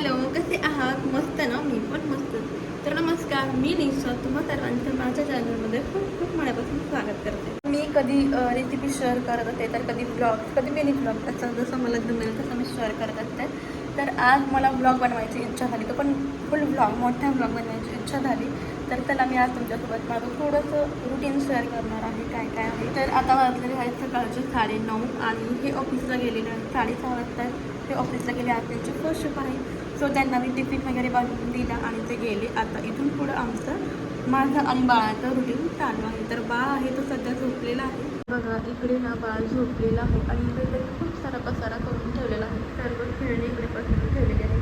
Hello कसे आहात मस्त ना मी पण मस्त तर नमस्कार मी निशा तुम्हा सर्वांचं माझ्या चॅनलमध्ये खूप खूप मनापासून स्वागत करते मी कधी रेसिपी शेअर करत असते तर कधी ब्लॉग कधी मिनी ब्लॉग असं जसं मला जमेल तसं मी शेअर करत असते तर आज मला ब्लॉग बनवायची इच्छा झाली तो पण फुल ब्लॉग मोठ्या ब्लॉग बनवायची इच्छा झाली तर त्याला मी आज तुमच्यासोबत माझं थोडंसं रुटीन शेअर करणार आहे काय काय आहे तर आता वाजलेले आहेत सकाळचे साडे नऊ आणि हे ऑफिसला गेलेले आहेत साडेसहा वाजता हे ऑफिसला गेले आज त्यांची फर्स्ट शिप आहे सो त्यांना मी टिफिन वगैरे बनवून दिला आणि ते गेले. आता इथून पुढं आमचं माझं आणि बाळाचं रुटीन चालू आहे. तर बाळ आहे तो सध्या झोपलेला आहे. बघा इकडे ना बाळ झोपलेला आहे आणि इकडे खूप सारा पसारा करून ठेवलेला आहे. सर्व खेळणे इकडे पसरून ठेवलेले आहे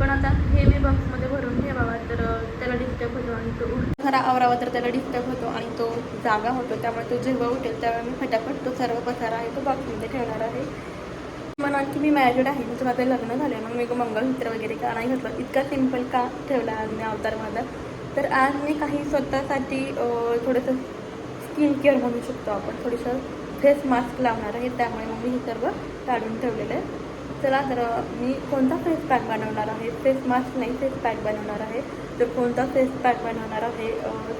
पण आता हे मी बॉक्समध्ये भरून ठेवावा तर त्याला डिस्टर्ब होतो आणि तो उठ खरा आवरावा तर त्याला डिस्टर्ब होतो आणि तो जागा होतो. त्यामुळे तो जेव्हा उठेल त्यावेळी मी फटाफट तो सर्व पसारा आहे तो बॉक्समध्ये ठेवणार आहे. म्हणा की मी मॅरिड आहे म्हणजे माझं लग्न झालं मग मी मंगळसूत्र वगैरे का नाही घातलं? इतका सिंपल का ठेवला आज मी अवतार माझा? तर आज मी काही स्वतःसाठी थोडंसं स्किन केअर म्हणू शकतो आपण. थोडंसं फेस मास्क लावणार आहे त्यामुळे मग मी हे सर्व काढून ठेवलेलं आहे. चला तर मी कोणता फेस पॅक बनवणार आहे? फेस मास्क नाही फेस पॅक बनवणार आहे. तर कोणता फेस पॅक बनवणार आहे?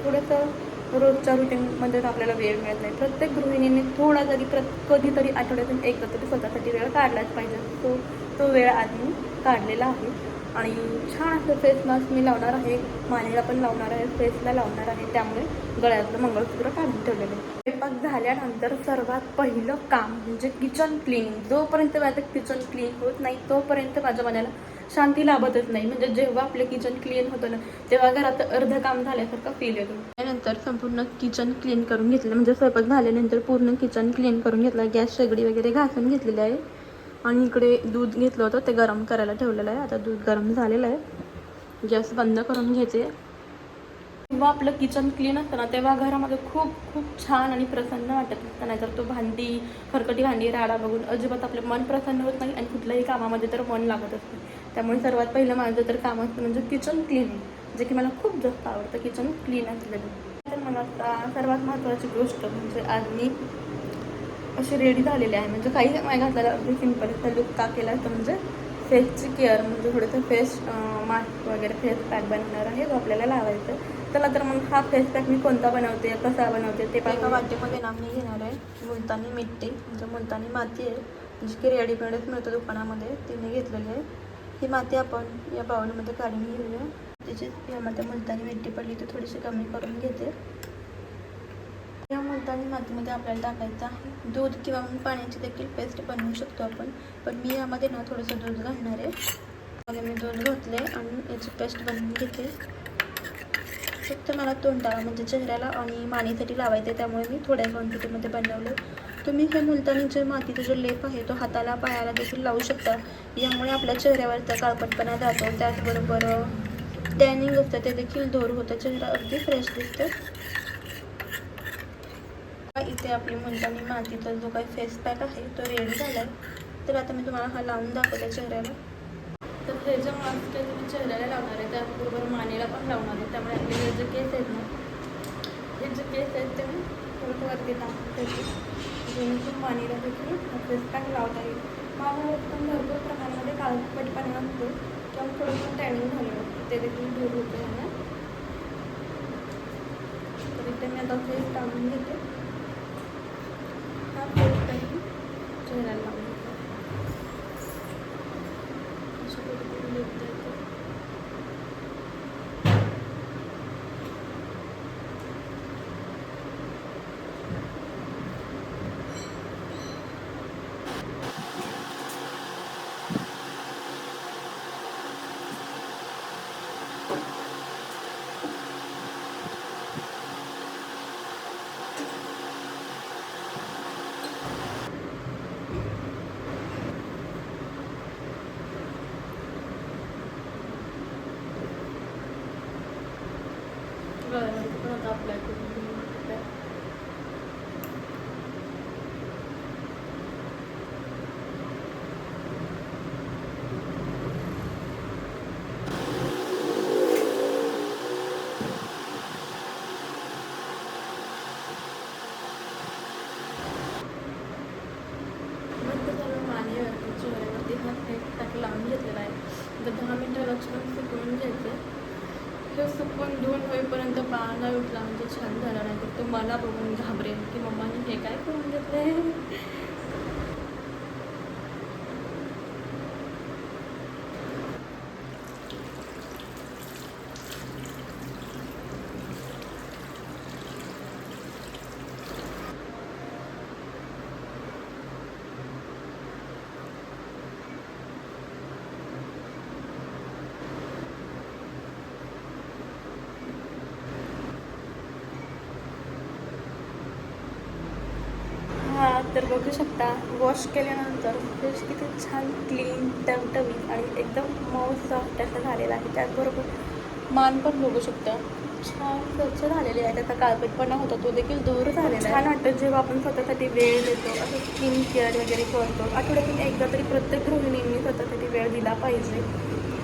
थोडंसं रोजच्या रुटीनमध्ये तर आपल्याला वेळ मिळत नाही. प्रत्येक गृहिणीने थोडा जरी प्र कधीतरी आठवड्यातून एकदा तरी स्वतःसाठी वेळ काढलाच पाहिजे. तो तो वेळ आधी काढलेला आहे. आणि छान असं फेस मास्क मी लावणार आहे. मानेला पण लावणार आहे. फेसला लावणार आहे. त्यामुळे गळ्यातलं मंगळसूत्र काढून ठेवलेलं आहे. स्वयंपाक झाल्यानंतर सर्वात पहिलं काम म्हणजे किचन क्लीनिंग जोपर्यंत माझं किचन क्लीन होत नाही तोपर्यंत माझ्या मनाला शांती लाभतच नाही. म्हणजे जेव्हा आपलं किचन क्लीन होतं ना तेव्हा घरात अर्ध काम झाल्यासारखं फील येतो. त्यानंतर संपूर्ण किचन क्लीन करून घेतलं. म्हणजे स्वयंपाक झाल्यानंतर पूर्ण किचन क्लीन करून घेतलं. गॅस शेगडी वगैरे घासून घेतलेली आहे. आणि इकडे दूध घेतलं होतं ते गरम करायला ठेवलेलं आहे. आता दूध गरम झालेलं आहे. गॅस बंद करून घ्यायचे. जेव्हा आपलं किचन क्लीन असतं ना तेव्हा घरामध्ये खूप खूप छान आणि प्रसन्न वाटत असतं. नाहीतर तो भांडी खरकटी भांडी राडा बघून अजिबात आपलं मन प्रसन्न होत नाही आणि कुठल्याही कामामध्ये तर मन लागत असतं. त्यामुळे सर्वात पहिलं माझं तर काम असतं म्हणजे किचन क्लीनिंग जे की मला खूप जास्त आवडतं. किचन क्लीन असलेलं तर मला आता सर्वात महत्त्वाची गोष्ट म्हणजे आज मी अशी रेडी झालेली आहे. म्हणजे काही नाही घातलेलं अगदी सिंपल लुक का केला तर म्हणजे फेसची केअर म्हणजे थोडंसं फेस मास्क वगैरे फेस पॅक बनवणार आहे जो आपल्याला लावायचं. चला तर मग हा फेस पॅक मी कोणता बनवते कसा बनवते ते एका वाटेमध्ये ना मी घेणार आहे मुलतानी मिट्टी. म्हणजे मुलतानी माती आहे. जी की रेडीमेडच मिळतं दुकानामध्ये ती मी घेतलेली आहे. ही माती आपण या बाउलमध्ये काढून घेऊया. त्याची यामध्ये मुलतानी मिट्टी पडली ती थोडीशी कमी करून घेते. मुलतानी आपल्याला टाकायचं आहे. दूध किंवा मग पाण्याची देखील पेस्ट बनवू शकतो आपण. पण मी यामध्ये ना थोडंसं दूध घालणार आहे. मध्ये मी दूध घातले आणि याची पेस्ट बनवून घेते. फक्त मला तोंडाला म्हणजे चेहऱ्याला आणि मानेसाठी लावायचं आहे त्यामुळे मी थोड्या क्वांटिटीमध्ये बनवलं तुम्ही हे मुलतानी जे मातीचा जो लेप आहे तो हाताला पायाला देखील लावू शकता. यामुळे आपल्या चेहऱ्यावरचा काळपटपणा जातो. त्याचबरोबर टॅनिंग असतं ते देखील दूर होतं. चेहरा अगदी फ्रेश दिसतं इथे आपली मुलतानी मातीचा जो काही फेस पॅक आहे तो रेडी झाला आहे तर आता मी तुम्हाला हा लावून दाखवते चेहऱ्याला. तर हे जे मास्क आहे तुम्ही चेहऱ्याला लावणार आहे. त्याचबरोबर मानेला पण लावणार आहे. त्यामुळे आपले हे जे केस आहेत ना हे जे केस आहेत ते मी थोडं वरती टाकते जेणेकरून मानेला देखील फेस पॅक लावता येईल माझ्या पण भरपूर प्रमाणामध्ये काळपटपणा असतो त्यामुळे थोडंसं टॅनिंग झालं असतं ते देखील दूर होतं ना तर इथे मी आता फेस टाकून घेते. हा फेस पॅक चेहऱ्याला लावून घेते अशा पद्धतीने लिहिता येतं गळ्यामध्ये अप्लाय करून घेऊ लावून घेतलेला आहे तर दहा मिनटं लक्ष करून घ्यायचं हे सुकून धुवून होईपर्यंत बाळाला उठला म्हणजे छान झाला नाही तर तो मला बघून घाबरेल की मम्माने हे काय करून घेतलंय हा तर बघू शकता वॉश केल्यानंतर फिश किती छान क्लीन टमटमीत आणि एकदम मऊ सॉफ्ट असं झालेलं आहे. त्याचबरोबर मान पण बघू शकता छान स्वच्छ झालेली आहे त्याचा काळपेटपणा होता तो देखील दूर झालेला छान वाटतं जेव्हा आपण स्वतःसाठी वेळ देतो असं स्किन केअर वगैरे करतो. आठवड्यातून एकदा तरी प्रत्येक गृहिणींनी स्वतःसाठी वेळ दिला पाहिजे.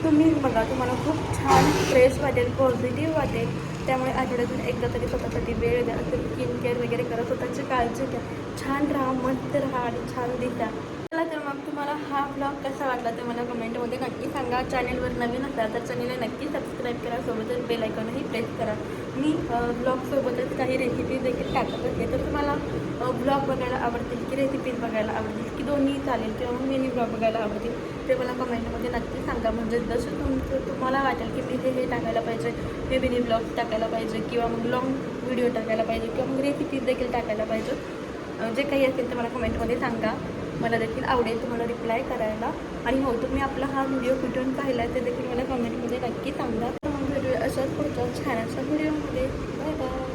तुम्ही बघा तुम्हाला खूप छान फ्रेश वाटेल पॉझिटिव्ह वाटेल. त्यामुळे आठवड्यातून एकदा तरी स्वतःसाठी वेळ द्या. स्किन केअर वगैरे करा. स्वतःची काळजी घ्या. छान राहा मस्त राहा आणि छान दिसा. चला तर मग तुम्हाला हा ब्लॉग कसा वाटला ते मला कमेंटमध्ये नक्की सांगा. चॅनलवर नवीन असाल तर चॅनेलला नक्की सबस्क्राईब करा. सोबतच बेल आयकॉनही प्रेस करा. मी ब्लॉगसोबतच काही रेसिपीज देखील टाकत असते तर तुम्हाला ब्लॉग बघायला आवडतील की रेसिपीज बघायला आवडतील? दोन्ही चालेल किंवा मग मिनी ब्लॉग बघायला आवडतील ते मला कमेंटमध्ये नक्की सांगा. म्हणजे जसं तुमचं तुम्हाला वाटेल की मी हे हे टाकायला पाहिजे हे मिनी ब्लॉग टाकायला पाहिजे किंवा मग लॉंग व्हिडिओ टाकायला पाहिजे किंवा मग रेसिपीज देखील टाकायला पाहिजे. जे काही असेल ते मला कमेंटमध्ये सांगा. मला देखील आवडेल तुम्हाला रिप्लाय करायला. आणि हो तुम्ही आपला हा व्हिडिओ कुठून पाहिला ते देखील मला कमेंटमध्ये नक्की सांगा. तर मग भेटूया अशाच पुढच्या छान अशा व्हिडिओमध्ये बाय बाय